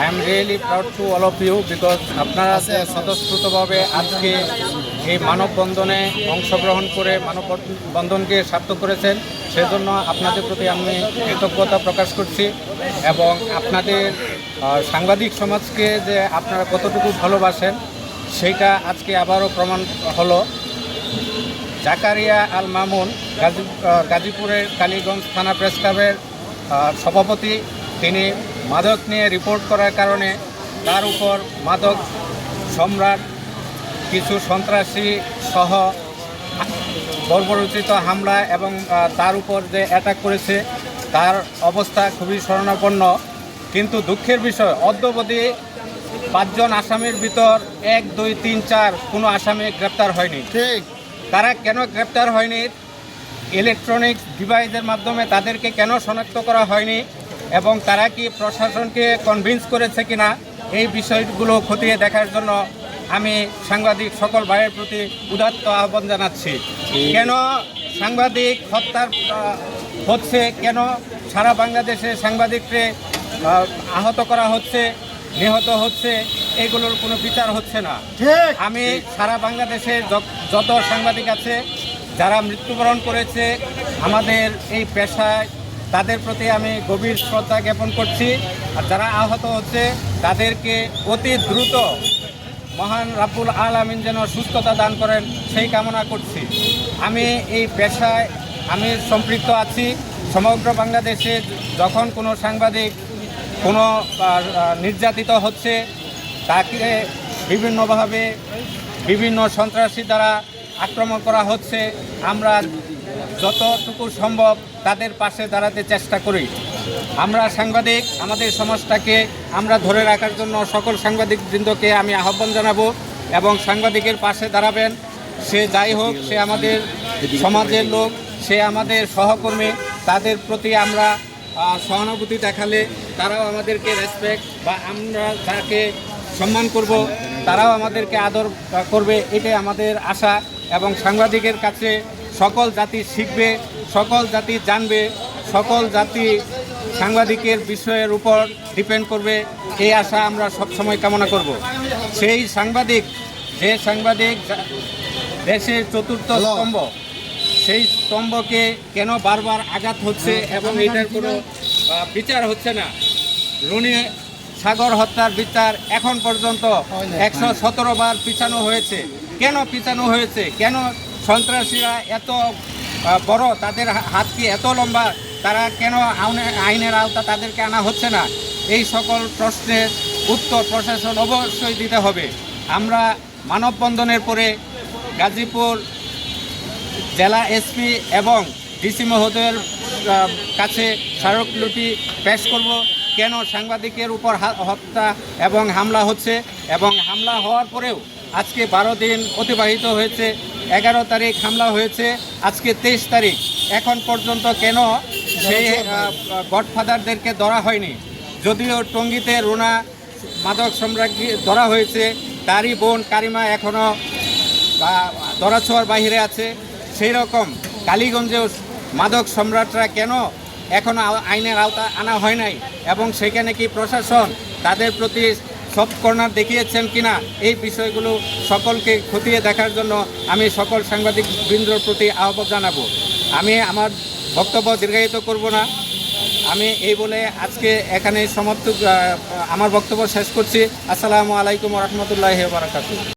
I am really proud to all of you because আপনারা স্বতঃস্ফূর্তভাবে আজকে এই মানববন্ধনে অংশগ্রহণ করে মানববন্ধনকে সার্থক করেছেন, সেজন্য আপনাদের প্রতি আমি কৃতজ্ঞতা প্রকাশ করছি এবং আপনাদের সাংবাদিক সমাজকে যে আপনারা কতটুকু ভালোবাসেন, সেইটা আজকে আবারও প্রমাণ হলো। জাকারিয়া আল মামুন, গাজী গাজীপুরের কালীগঞ্জ থানা প্রেস ক্লাবের সভাপতি, তিনি মাদক নিয়ে রিপোর্ট করার কারণে তার উপর মাদক সম্রাট কিছু সন্ত্রাসী সহ বর্বরচিত হামলা এবং তার উপর যে অ্যাটাক করেছে তার অবস্থা খুবই শরণাপন্ন কিন্তু দুঃখের বিষয় অদ্যবধি পাঁচজন আসামির ভিতর এক দুই তিন চার কোনো আসামি গ্রেপ্তার হয়নি। ঠিক। তারা কেন গ্রেপ্তার হয়নি? ইলেকট্রনিক ডিভাইসের মাধ্যমে তাদেরকে কেন শনাক্ত করা হয়নি? এবং তারা কি প্রশাসনকে কনভিন্স করেছে কিনা এই বিষয়গুলো খতিয়ে দেখার জন্য আমি সাংবাদিক সকল ভাইয়ের প্রতি উদাত্ত আহ্বান জানাচ্ছি। কেন সাংবাদিক হত্যার হচ্ছে কেন সারা বাংলাদেশে সাংবাদিককে আহত করা হচ্ছে নিহত হচ্ছে এগুলোর কোনো বিচার হচ্ছে না। আমি সারা বাংলাদেশে য- যত সাংবাদিক আছে যারা মৃত্যুবরণ করেছে আমাদের এই পেশায় তাদের প্রতি আমি গভীর শ্রদ্ধা জ্ঞাপন করছি। আর যারা আহত হচ্ছে, তাদেরকে অতি দ্রুত মহান রাব্বুল আলামিন যেন সুস্থতা দান করেন, সেই কামনা করছি। আমি এই পেশায় আমি সম্পৃক্ত আছি। সমগ্র বাংলাদেশে যখন কোনো সাংবাদিক কোনো নির্যাতিত হচ্ছে, তাকে বিভিন্নভাবে বিভিন্ন সন্ত্রাসী দ্বারা আক্রমণ করা হচ্ছে। আমরা যতটুকু সম্ভব তাদের পাশে দাঁড়াতে চেষ্টা করি। আমরা সাংবাদিক, আমাদের সমাজটাকে আমরা ধরে রাখার জন্য সকল সাংবাদিক বৃন্দকে আমি আহ্বান জানাব এবং সাংবাদিকের পাশে দাঁড়াবেন। সে যাই হোক, সে আমাদের সমাজের লোক, সে আমাদের সহকর্মী, তাদের প্রতি আমরা সহানুভূতি দেখালে তারাও আমাদেরকে রেসপেক্ট বা আমরা তাকে সম্মান করব, তারাও আমাদেরকে আদর করবে, এটাই আমাদের আশা এবং সাংবাদিকের কাছে সকল জাতি শিখবে সকল জাতি জানবে সকল জাতি সাংবাদিকের বিষয়ের উপর ডিপেন্ড করবে। এই আশা আমরা সবসময় কামনা করব। সেই সাংবাদিক যে সাংবাদিক দেশের চতুর্থ স্তম্ভ সেই স্তম্ভকে কেন বারবার আঘাত হচ্ছে এবং এটার কোনো বিচার হচ্ছে না? রুনি সাগর হত্যার বিচার এখন পর্যন্ত একশো সতেরো বার পিছানো হয়েছে। কেন পিছানো হয়েছে? কেন সন্ত্রাসীরা এত বড়, তাদের হাত কি এত লম্বা, তারা কেন আইনে- আইনের আওতা তাদেরকে আনা হচ্ছে না? এই সকল প্রশ্নের উত্তর প্রশাসন অবশ্যই দিতে হবে। আমরা মানববন্ধনের পরে গাজীপুর জেলা এসপি এবং ডিসি মহোদয়ের কাছে স্মারকলিপি পেশ করব। কেন সাংবাদিকের উপর হত্যা এবং হামলা হচ্ছে? এবং হামলা হওয়ার পরেও আজকে বারো দিন অতিবাহিত হয়েছে এগারো তারিখ হামলা হয়েছে, আজকে তেইশ তারিখ। এখন পর্যন্ত কেন সেই গডফাদারদেরকে ধরা হয়নি? যদিও টঙ্গিতে রুনা মাদক সম্রাজ্ঞী ধরা হয়েছে, তারই বোন কারিমা এখনও বা দরাছোয়ার বাহিরে আছে। সেই রকম কালীগঞ্জেও মাদক সম্রাটরা কেন এখনও আইনের আওতা আনা হয় নাই? এবং সেখানে কি প্রশাসন তাদের প্রতি সফট কর্নার দেখিয়েছেন কিনা, এই বিষয়গুলো সকলকে খতিয়ে দেখার জন্য আমি সকল সাংবাদিক বৃন্দর প্রতি আহ্বান জানাব। আমি আমার বক্তব্য দীর্ঘায়িত করব না। আমি এই বলে আজকে এখানে সমাপ্ত আমার বক্তব্য শেষ করছি। আসসালামু আলাইকুম রহমতুল্লাহ বারাকাতু